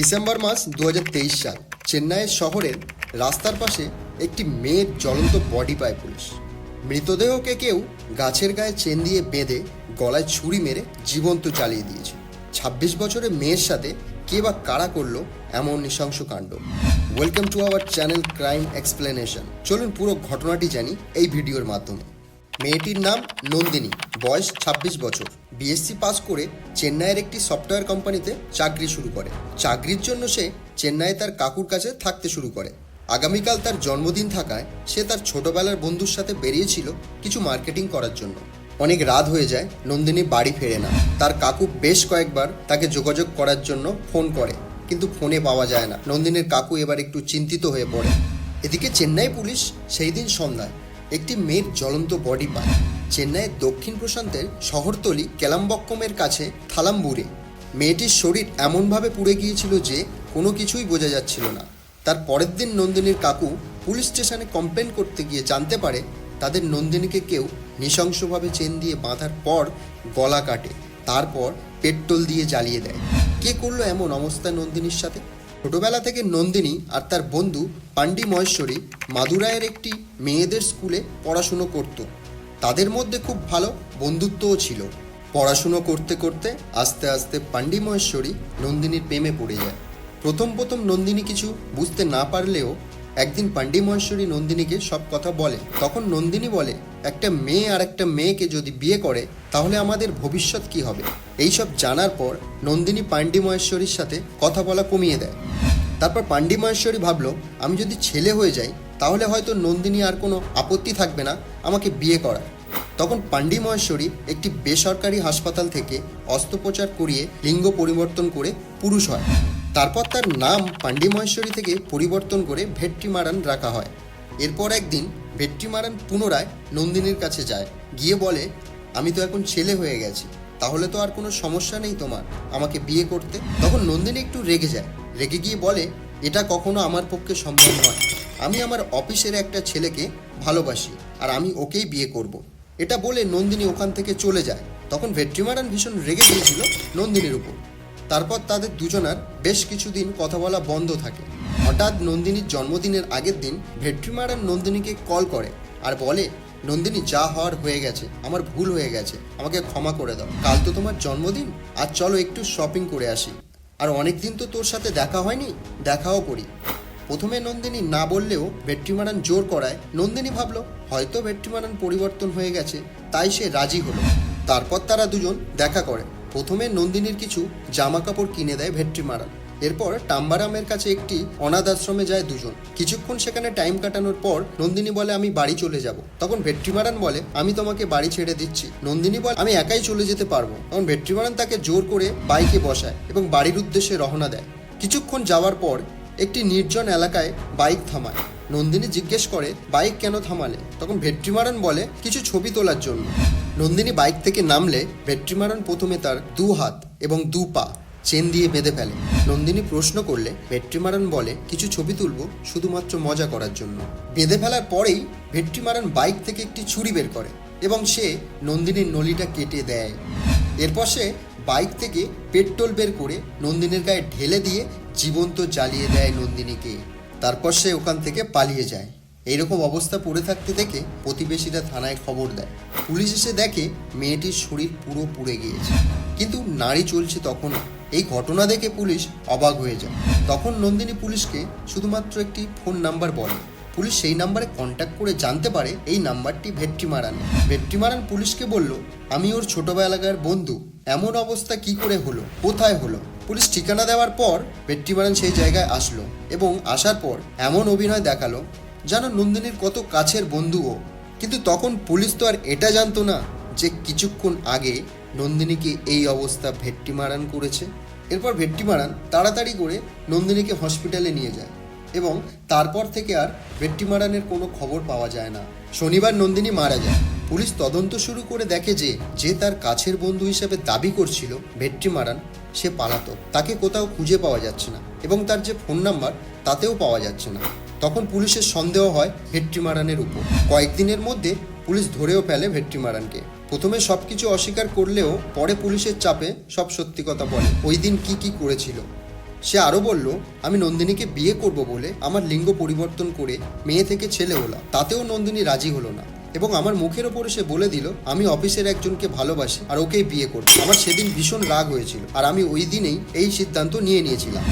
December মাস দু হাজার তেইশ সাল। চেন্নাইয়ের শহরের রাস্তার পাশে একটি মেয়ের জ্বলন্ত বডি পায় পুলিশ। মৃতদেহকে কেউ গাছের গায়ে চেন দিয়ে বেঁধে গলায় ছুরি মেরে জীবন্ত চালিয়ে দিয়েছে। ছাব্বিশ বছরের মেয়ের সাথে কে বা কারা করল এমন নৃশংস কাণ্ড। Welcome to our channel crime explanation. চলুন পুরো ঘটনাটি জানি এই ভিডিওর মাধ্যমে। মেয়েটির নাম নন্দিনী। বয়স ২৬ বছর। বিএসসি পাস করে চেন্নাইয়ের একটি সফটওয়্যার কোম্পানিতে চাকরি শুরু করে। চাকরির জন্য সে চেন্নাইয়ে তার কাকুর কাছে থাকতে শুরু করে। আগামীকাল তার জন্মদিন থাকায় সে তার ছোটবেলার বন্ধুর সাথে বেরিয়েছিল কিছু মার্কেটিং করার জন্য। অনেক রাত হয়ে যায়, নন্দিনী বাড়ি ফেরে না। তার কাকু বেশ কয়েকবার তাকে যোগাযোগ করার জন্য ফোন করে, কিন্তু ফোনে পাওয়া যায় না। নন্দিনীর কাকু এবার একটু চিন্তিত হয়ে পড়ে। এদিকে চেন্নাই পুলিশ সেই দিন সন্ধ্যায় একটি মেয়ের জ্বলন্ত বডি পায়। চেন্নাইয়ের দক্ষিণ প্রশান্তের শহরতলি কেলাম্বক্কমের কাছে থালাম্বুরে। মেয়েটির শরীর এমনভাবে পুড়ে গিয়েছিল যে কোনো কিছুই বোঝা যাচ্ছিল না। তার পরের দিন নন্দিনীর কাকু পুলিশ স্টেশনে কমপ্লেন করতে গিয়ে জানতে পারে তাদের নন্দিনীকে কেউ নৃশংসভাবে চেন দিয়ে বাঁধার পর গলা কাটে, তারপর পেট্রোল দিয়ে জ্বালিয়ে দেয়। কে করল এমন অবস্থা নন্দিনীর সাথে? ছোটবেলা থেকে নন্দিনী আর তার বন্ধু পান্ডি মহেশ্বরী মাদুরায়ের একটি মেয়েদের স্কুলে পড়াশুনো করত। তাদের মধ্যে খুব ভালো বন্ধুত্বও ছিল। পড়াশুনো করতে করতে আস্তে আস্তে পান্ডি মহেশ্বরী নন্দিনীর প্রেমে পড়ে যায়। প্রথম প্রথম নন্দিনী কিছু বুঝতে না পারলেও একদিন পান্ডি মহেশ্বরী নন্দিনীকে সব কথা বলে। তখন নন্দিনী বলে একটা মেয়ে আর একটা মেয়েকে যদি বিয়ে করে, তাহলে আমাদের ভবিষ্যৎ কি হবে? এইসব জানার পর নন্দিনী পান্ডি মহেশ্বরীর সাথে কথা বলা কমিয়ে দেয়। তারপর পান্ডি মহেশ্বরী ভাবলো, আমি যদি ছেলে হয়ে যাই, তাহলে হয়তো নন্দিনী আর কোনো আপত্তি থাকবে না আমাকে বিয়ে করার। তখন পান্ডি মহেশ্বরী একটি বেসরকারি হাসপাতাল থেকে অস্ত্রোপচার করিয়ে লিঙ্গ পরিবর্তন করে পুরুষ হয়। তারপর তার নাম পান্ডি মহেশ্বরী থেকে পরিবর্তন করে ভেট্টিমারান রাখা হয়। এরপর একদিন ভেট্টিমারান পুনরায় নন্দিনীর কাছে যায়। গিয়ে বলে, আমি তো এখন ছেলে হয়ে গেছি। তাহলে তো আর কোনো সমস্যা নেই তোমার। আমাকে বিয়ে করতে। তখন নন্দিনী একটু রেগে যায়। রেগে গিয়ে বলে, এটা কখনো আমার পক্ষে সম্ভব নয়। আমি আমার অফিসের একটা ছেলেকে ভালোবাসি আর আমি ওকেই বিয়ে করব। এটা বলে নন্দিনী ওখান থেকে চলে যায়। তখন ভেট্রিমারান ভীষণ রেগে গিয়েছিল নন্দিনীর উপর। তারপর তাদের দুজনার বেশ কিছুদিন কথা বলা বন্ধ থাকে। হঠাৎ নন্দিনীর জন্মদিনের আগের দিন ভেট্রিমারান নন্দিনীকে কল করে আর বলে, নন্দিনী, যা হওয়ার হয়ে গেছে, আমার ভুল হয়ে গেছে, আমাকে ক্ষমা করে দাও। কাল তো তোমার জন্মদিন, আর চলো একটু শপিং করে আসি। আর অনেক দিন তো তোর সাথে দেখা হয়নি, দেখাও করি। প্রথমে নন্দিনী না বললেও ভেট্রিমারান জোর করায় নন্দিনী ভাবলো, হয়তো ভেট্রিমারান পরিবর্তন হয়ে গেছে, তাই সে রাজি হলো। তারপর তারা দুজন দেখা করে। প্রথমে নন্দিনীর কিছু জামা কাপড় কিনে দেয় ভেট্রিমারান এরপর টাম্বারামের কাছে একটি অনাথ আশ্রমে যায় দুজন। কিছুক্ষণ সেখানে টাইম কাটানোর পর নন্দিনী বলে, আমি বাড়ি চলে যাব। তখন ভেট্রিমারান বলে, আমি তোমাকে বাড়ি ছেড়ে দিচ্ছি। নন্দিনী বলে, আমি একাই চলে যেতে পারব। তখন ভেট্রিমারান তাকে জোর করে বাইকে বসায় এবং বাড়ির উদ্দেশ্যে রওনা দেয়। কিছুক্ষণ যাওয়ার পর একটি নির্জন এলাকায় বাইক থামায়। নন্দিনী জিজ্ঞেস করে, বাইক কেন থামালে? তখন ভেট্রিমারান বলে, কিছু ছবি তোলার জন্য। নন্দিনী বাইক থেকে নামলে ভেট্রিমারান প্রথমে তার দু হাত এবং দু পা চেন দিয়ে বেঁধে ফেলে। নন্দিনী প্রশ্ন করলে ভেট্রিমারান বলে, কিছু ছবি তুলবো, শুধুমাত্র মজা করার জন্য। বেঁধে ফেলার পরেই ভেট্রিমারান বাইক থেকে একটি ছুরি বের করে এবং সে নন্দিনীর নলিটা কেটে দেয়। এরপর সে বাইক থেকে পেট্রোল বের করে নন্দিনীর গায়ে ঢেলে দিয়ে জীবন্ত জ্বালিয়ে দেয় নন্দিনীকে। তারপর সে ওখান থেকে পালিয়ে যায়। এইরকম অবস্থা পড়ে থাকতে দেখে প্রতিবেশীরা থানায় খবর দেয়। পুলিশ এসে দেখে মেয়েটির শরীর পুরো পুড়ে গিয়েছে। কিন্তু নারী চলছে তখনও। এই ঘটনা দেখে পুলিশ অবাক হয়ে যায়। তখন নন্দিনী পুলিশকে শুধুমাত্র একটি ফোন নাম্বার বলে। পুলিশ সেই নাম্বারে কন্ট্যাক্ট করে জানতে পারে এই নাম্বারটি ভেট্রিমারান ভেট্রিমারান পুলিশকে বলল, আমি ওর ছোটবেলাকার বন্ধু। এমন অবস্থা কি করে হলো? কোথায় হলো? পুলিশ ঠিকানা দেওয়ার পর ভেট্রিমারান সেই জায়গায় আসলো এবং আসার পর এমন অভিনয় দেখাল যেন নন্দিনীর কত কাছের বন্ধুও। কিন্তু তখন পুলিশ তো আর এটা জানতো না যে কিছুক্ষণ আগে নন্দিনীকে এই অবস্থা ভেট্টিমারান করেছে। এরপর ভেট্টিমারান তাড়াতাড়ি করে নন্দিনীকে হসপিটালে নিয়ে যায় এবং তারপর থেকে আর ভেট্টিমারানের কোনো খবর পাওয়া যায় না। শনিবার নন্দিনী মারা যায়। পুলিশ তদন্ত শুরু করে দেখে যে যে তার কাছের বন্ধু হিসেবে দাবি করছিল ভেট্টিমারান, সে পালাতক। তাকে কোথাও খুঁজে পাওয়া যাচ্ছে না এবং তার যে ফোন নাম্বার, তাতেও পাওয়া যাচ্ছে না। তখন পুলিশের সন্দেহ হয় ভেট্রিমারানের উপর। কয়েকদিনের মধ্যে পুলিশ ধরেও ফেলে ভেট্রিমারানকে প্রথমে সব কিছু অস্বীকার করলেও পরে পুলিশের চাপে সব সত্যি কথা বলে। ওই দিন কি কি করেছিল? সে আরও বলল, আমি নন্দিনীকে বিয়ে করব বলে আমার লিঙ্গ পরিবর্তন করে মেয়ে থেকে ছেলে হলাম। তাতেও নন্দিনী রাজি হলো না এবং আমার মুখের ওপরে সে বলে দিল, আমি অফিসের একজনকে ভালোবাসি আর ওকেই বিয়ে করব। আমার সেদিন ভীষণ রাগ হয়েছিল আর আমি ওই দিনেই এই সিদ্ধান্ত নিয়ে নিয়েছিলাম।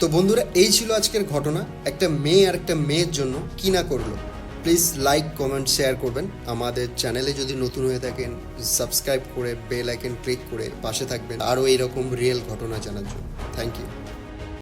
তো বন্ধুরা, এই ছিল আজকের ঘটনা। একটা মেয়ে আর একটা মেয়ের জন্য কি না করল? প্লিজ লাইক, কমেন্ট, শেয়ার করবেন। আমাদের চ্যানেলে যদি নতুন হয়ে থাকেন, সাবস্ক্রাইব করে, বেল আইকন ক্লিক করে পাশে থাকবেন। আরও এইরকম রিয়েল ঘটনা জানার জন্য। Thank you.